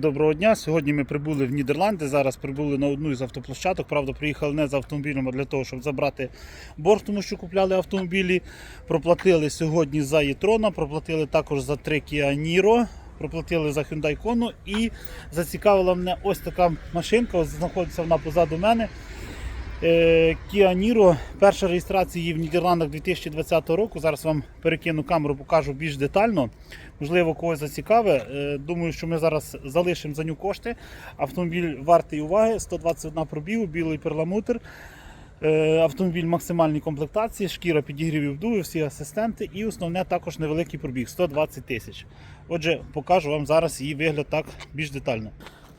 Доброго дня. Сьогодні ми прибули в Нідерланди. Зараз прибули на одну із автоплощадок. Правда, приїхали не з автомобілем, а для того, щоб забрати борг, тому що купляли автомобілі. Проплатили сьогодні за Єтрона, проплатили також за три Kia Niro, проплатили за Hyundai Kona і зацікавила мене ось така машинка. Ось знаходиться вона позаду мене. Е, Kia Niro. Перша реєстрація її в Нідерландах 2020 року. Зараз вам перекину камеру, покажу більш детально. Можливо, когось зацікаве. Е, Думаю, що ми зараз залишимо за нього кошти. Автомобіль вартий уваги, 121 пробігу, білий перламутр. Е, Автомобіль максимальній комплектації, шкіра підігрівів вдуви, всі асистенти і основне також невеликий пробіг 120 тисяч. Отже, покажу вам зараз її вигляд так більш детально.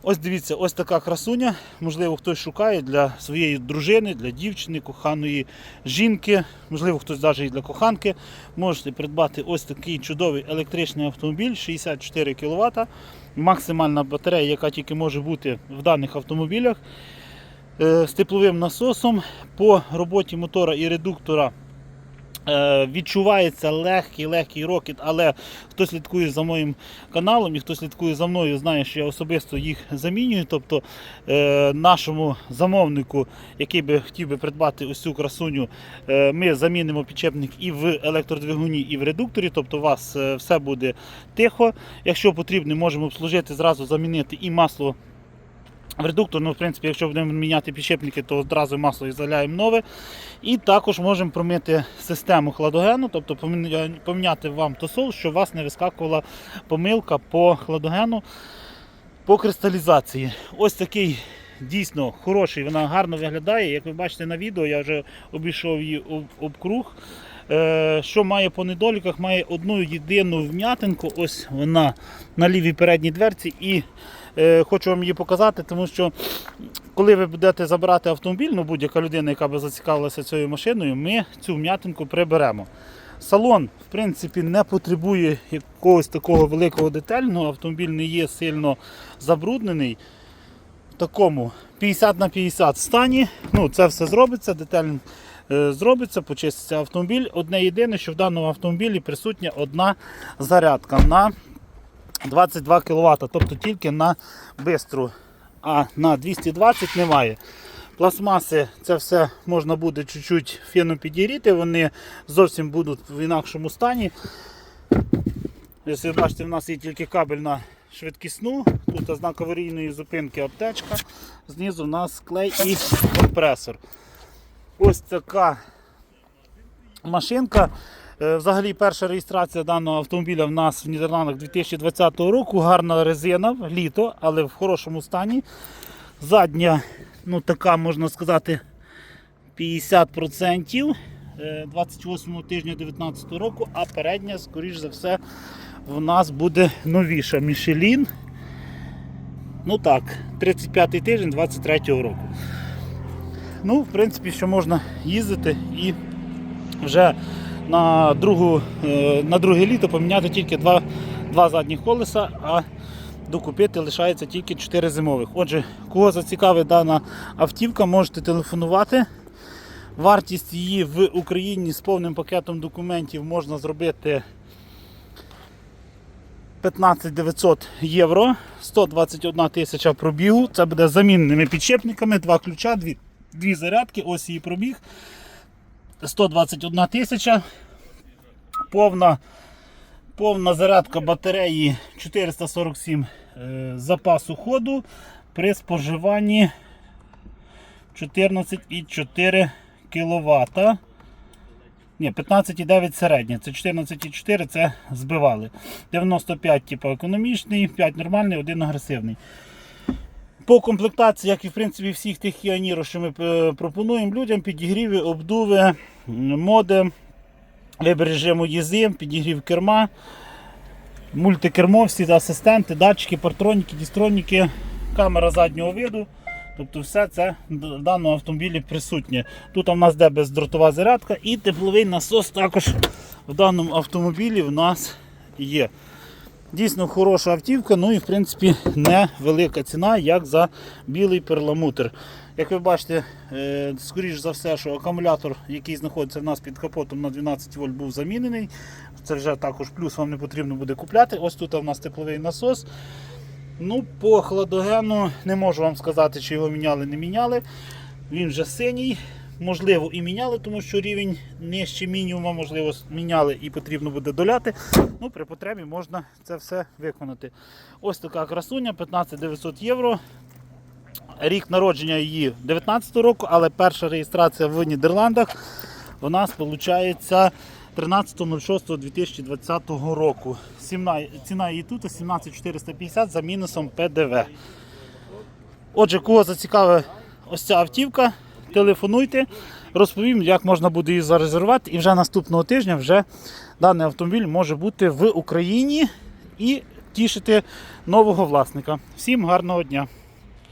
Ось дивіться, ось така красуня. Можливо, хтось шукає для своєї дружини, для дівчини, коханої жінки, можливо, хтось навіть і для коханки. Можете придбати ось такий чудовий електричний автомобіль 64 кВт. Максимальна батарея, яка тільки може бути в даних автомобілях. Е, З тепловим насосом по роботі мотора і редуктора відчувається легкий легкий рокіт, але хто слідкує за моїм каналом і хто слідкує за мною, знає, що я особисто їх замінюю. Тобто е, нашому замовнику, який би хотів би придбати ось цю красуню, е, ми замінимо підчепник і в електродвигуні, і в редукторі. Тобто у вас е, все буде тихо. Якщо потрібно, можемо обслужити, зразу замінити і масло. В редуктор, ну, в принципі, якщо будемо міняти підшипники, то одразу масло і заляємо нове. І також можемо промити систему хладогену, тобто поміняти вам тосол, щоб у вас не вискакувала помилка по хладогену по кристалізації. Ось такий дійсно хороший, вона гарно виглядає. Як ви бачите на відео, я вже обійшов її об, обкруг. Е, що має по недоліках? Має одну єдину вм'ятинку. Ось вона на лівій передній дверці. І е, хочу вам її показати, тому що коли ви будете забирати автомобіль, ну будь-яка людина, яка би зацікавилася цією машиною, ми цю вм'ятинку приберемо. Салон, в принципі, не потребує якогось такого великого детального. Автомобіль не є сильно забруднений. Такому 50 на 50 стані. Ну, це все зробиться, детально е, зробиться, почиститься автомобіль. Одне єдине, що в даному автомобілі присутня одна зарядка на 22 кВт, тобто тільки на бистру, а на 220 немає. Пластмаси це все можна буде чуть-чуть феном підігріти, вони зовсім будуть в інакшому стані. Ось ви бачите, в нас є тільки кабель на швидкісну, тут знак аварійної зупинки аптечка, знизу у нас клей і компресор. Ось така машинка. Е, Взагалі перша реєстрація даного автомобіля в нас в Нідерландах 2020 року. Гарна резина, літо, але в хорошому стані. Задня, ну така можна сказати, 50% е, 28 тижня 2019 року, а передня, скоріш за все, в нас буде новіша Michelin. Ну так, 35 тиждень 23 року. Ну, в принципі, що можна їздити і вже на, другу, е, на друге літо поміняти тільки два, два задні колеса, а докупити лишається тільки 4 зимових. Отже, кого зацікавить дана автівка, можете телефонувати. Вартість її в Україні з повним пакетом документів можна зробити 15 900 євро, 121 тисяча пробігу. Це буде замінними підшипниками, два ключа, дві, дві зарядки, ось її пробіг. 121 тисяча. Повна, повна зарядка батареї 447 е, запасу ходу при споживанні 14,4 кВт. Ні, 15,9 середня. Це 14,4 це збивали. 95 типу, економічний, 5 нормальний, 1 агресивний. По комплектації, як і в принципі всіх тих Kia що ми е, пропонуємо людям, підігріви, обдуви, моди, вибір режиму їзди, підігрів керма, мультикермо, всі асистенти, датчики, партроніки, дістроніки, камера заднього виду. Тобто все це в даному автомобілі присутнє. Тут у нас де бездротова зарядка і тепловий насос також в даному автомобілі в нас є. Дійсно хороша автівка, ну і в принципі невелика ціна, як за білий перламутр. Як ви бачите, е, скоріш за все, що акумулятор, який знаходиться в нас під капотом на 12 вольт, був замінений. Це вже також плюс вам не потрібно буде купляти. Ось тут у нас тепловий насос. Ну, по хладогену не можу вам сказати, чи його міняли, не міняли. Він вже синій. Можливо, і міняли, тому що рівень нижче мінімума, можливо, міняли і потрібно буде доляти. Ну, при потребі можна це все виконати. Ось така красуня, 15 900 євро. Рік народження її 19 року, але перша реєстрація в Нідерландах у нас виходить 13.06.2020 року. Ціна, її тут 17450 за мінусом ПДВ. Отже, кого зацікавить ось ця автівка, телефонуйте, розповім, як можна буде її зарезервувати. І вже наступного тижня вже даний автомобіль може бути в Україні і тішити нового власника. Всім гарного дня!